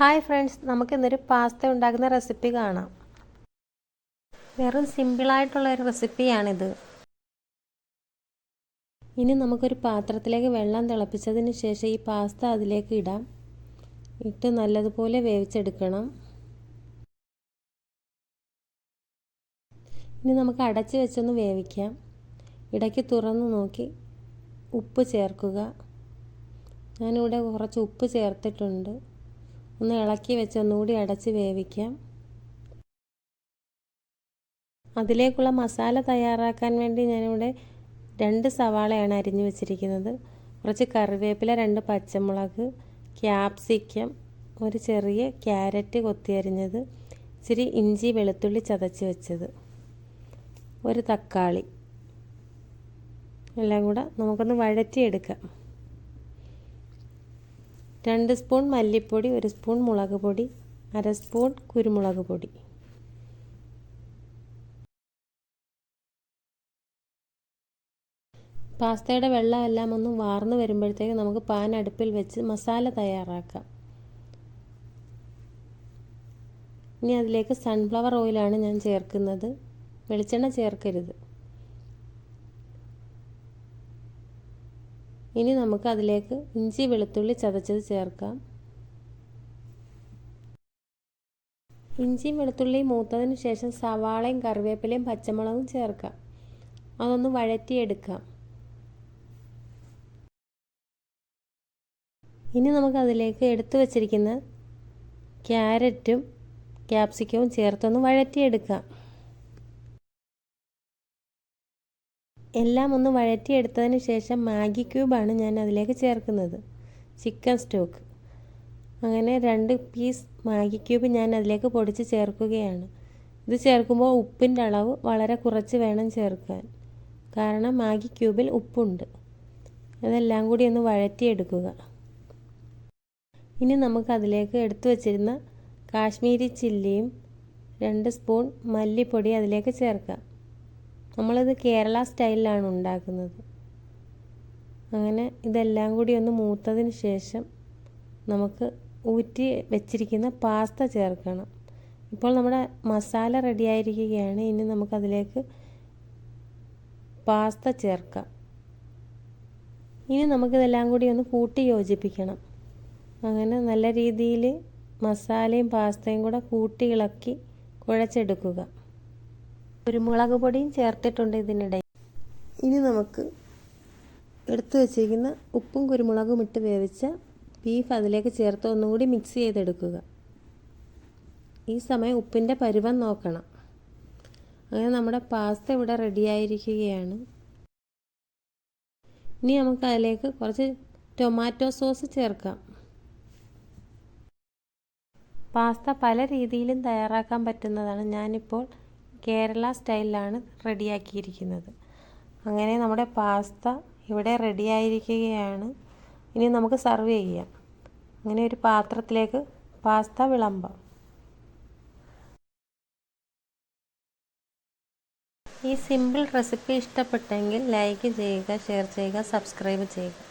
Hi friends നമുക്ക് ഇന്നൊരു pasta ഉണ്ടാക്കുന്ന റെസിപ്പി കാണാം. വെറും സിമ്പിളായിട്ടുള്ള ഒരു റെസിപ്പിയാണിത് ഇനി നമുക്കൊരു പാത്രത്തിലേക്ക് വെള്ളം തിളപ്പിച്ചതിന് ശേഷം ഈ പാസ്ത അതിലേക്ക് ഇടാം. ഇട്ട് നല്ലതുപോലെ വേവിച്ചെടുക്കണം. ഇനി നമുക്ക് അടച്ച് വെച്ചൊന്ന് വേവിക്കാം. ഇടയ്ക്ക് തുറന്ന് നോക്കി ഉപ്പ് ചേർക്കുക. ഞാനിവിടെ കുറച്ച് ഉപ്പ് ചേർത്തിട്ടുണ്ട്. ഒന്ന് ഇളക്കി വെച്ച് ഒന്നുകൂടി അടച്ച് വേവിക്കാം. അതിലേക്കുള്ള മസാല തയ്യാറാക്കാൻ വേണ്ടി ഞാനിവിടെ രണ്ട് സവാളയാണ് അരിഞ്ഞു വെച്ചിരിക്കുന്നത്. കുറച്ച് കറിവേപ്പില രണ്ട് പച്ചമുളക് ക്യാപ്സിക്കം ഒരു ചെറിയ ക്യാരറ്റ് കൊത്തി അരിഞ്ഞത് ഇച്ചിരി ഇഞ്ചി വെളുത്തുള്ളി ചതച്ച് വെച്ചത്. ഒരു തക്കാളി. എല്ലാം കൂടെ നമുക്കൊന്ന് വഴറ്റിയെടുക്കാം. രണ്ട് സ്പൂൺ മല്ലിപ്പൊടി ഒരു സ്പൂൺ മുളക് പൊടി അര സ്പൂൺ കുരുമുളക് പൊടി. പാസ്തയുടെ വെള്ളമെല്ലാം ഒന്ന് വാർന്നു വരുമ്പോഴത്തേക്ക് നമുക്ക് പാൻ അടുപ്പിൽ വെച്ച് മസാല തയ്യാറാക്കാം. ഇനി അതിലേക്ക് സൺഫ്ലവർ ഓയിലാണ് ഞാൻ ചേർക്കുന്നത്. വെളിച്ചെണ്ണ ചേർക്കരുത്. ഇനി നമുക്ക് അതിലേക്ക് ഇഞ്ചി വെളുത്തുള്ളി ചതച്ചത് ചേർക്കാം. ഇഞ്ചിയും വെളുത്തുള്ളിയും മൂത്തതിന് ശേഷം സവാളയും കറിവേപ്പിലയും പച്ചമുളകും ചേർക്കാം. അതൊന്ന് വഴറ്റിയെടുക്കാം. ഇനി നമുക്ക് അതിലേക്ക് എടുത്തു വച്ചിരിക്കുന്ന ക്യാരറ്റും ക്യാപ്സിക്കവും ചേർത്തൊന്ന് വഴറ്റിയെടുക്കാം. എല്ലാം ഒന്ന് വഴറ്റിയെടുത്തതിന് ശേഷം മാഗി ക്യൂബാണ് ഞാൻ അതിലേക്ക് ചേർക്കുന്നത്. Chicken stock. അങ്ങനെ രണ്ട് പീസ് മാഗി ക്യൂബ് ഞാൻ അതിലേക്ക് പൊടിച്ച് ചേർക്കുകയാണ്. ഇത് ചേർക്കുമ്പോൾ ഉപ്പിന്റെ അളവ് വളരെ കുറച്ച് വേണം ചേർക്കാൻ. കാരണം മാഗി ക്യൂബിൽ ഉപ്പുണ്ട്. അതെല്ലാം കൂടി ഒന്ന് വഴറ്റിയെടുക്കുക. ഇനി നമുക്ക് അതിലേക്ക് എടുത്തു വച്ചിരുന്ന കാശ്മീരി ചില്ലിയും രണ്ട് സ്പൂൺ മല്ലിപ്പൊടി അതിലേക്ക് ചേർക്കാം. നമ്മളിത് കേരള സ്റ്റൈലിലാണ് ഉണ്ടാക്കുന്നത്. അങ്ങനെ ഇതെല്ലാം കൂടി ഒന്ന് മൂത്തതിന് ശേഷം നമുക്ക് ഊറ്റി വെച്ചിരിക്കുന്ന പാസ്ത ചേർക്കണം. ഇപ്പോൾ നമ്മുടെ മസാല റെഡി ആയിരിക്കുകയാണ്. ഇനി നമുക്കതിലേക്ക് പാസ്ത ചേർക്കാം. ഇനി നമുക്കിതെല്ലാം കൂടി ഒന്ന് കൂട്ടി യോജിപ്പിക്കണം. അങ്ങനെ നല്ല രീതിയിൽ മസാലയും പാസ്തയും കൂടെ കൂട്ടി ഇളക്കി കുഴച്ചെടുക്കുക. കുരുമുളക് പൊടിയും ചേർത്തിട്ടുണ്ട് ഇതിനിടയിൽ ഇനി നമുക്ക് എടുത്തു വച്ചിരിക്കുന്ന ഉപ്പും കുരുമുളകും ഇട്ട് വേവിച്ച ബീഫ് അതിലേക്ക് ചേർത്ത് ഒന്നുകൂടി മിക്സ് ചെയ്തെടുക്കുക. ഈ സമയം ഉപ്പിന്റെ പരുവം നോക്കണം. അങ്ങനെ നമ്മുടെ പാസ്ത ഇവിടെ റെഡിയായിരിക്കുകയാണ് ഇനി നമുക്ക് അതിലേക്ക് കുറച്ച് ടൊമാറ്റോ സോസ് ചേർക്കാം. പാസ്ത പല രീതിയിലും തയ്യാറാക്കാൻ പറ്റുന്നതാണ്. ഞാനിപ്പോൾ കേരള സ്റ്റൈലിലാണ് റെഡിയാക്കിയിരിക്കുന്നത്. അങ്ങനെ നമ്മുടെ പാസ്ത ഇവിടെ റെഡിയായിരിക്കുകയാണ്. ഇനി നമുക്ക് സർവ് ചെയ്യാം. അങ്ങനെ ഒരു പാത്രത്തിലേക്ക് പാസ്ത വിളമ്പാം. ഈ സിമ്പിൾ റെസിപ്പി ഇഷ്ടപ്പെട്ടെങ്കിൽ ലൈക്ക് ചെയ്യുക ഷെയർ ചെയ്യുക സബ്സ്ക്രൈബ് ചെയ്യുക.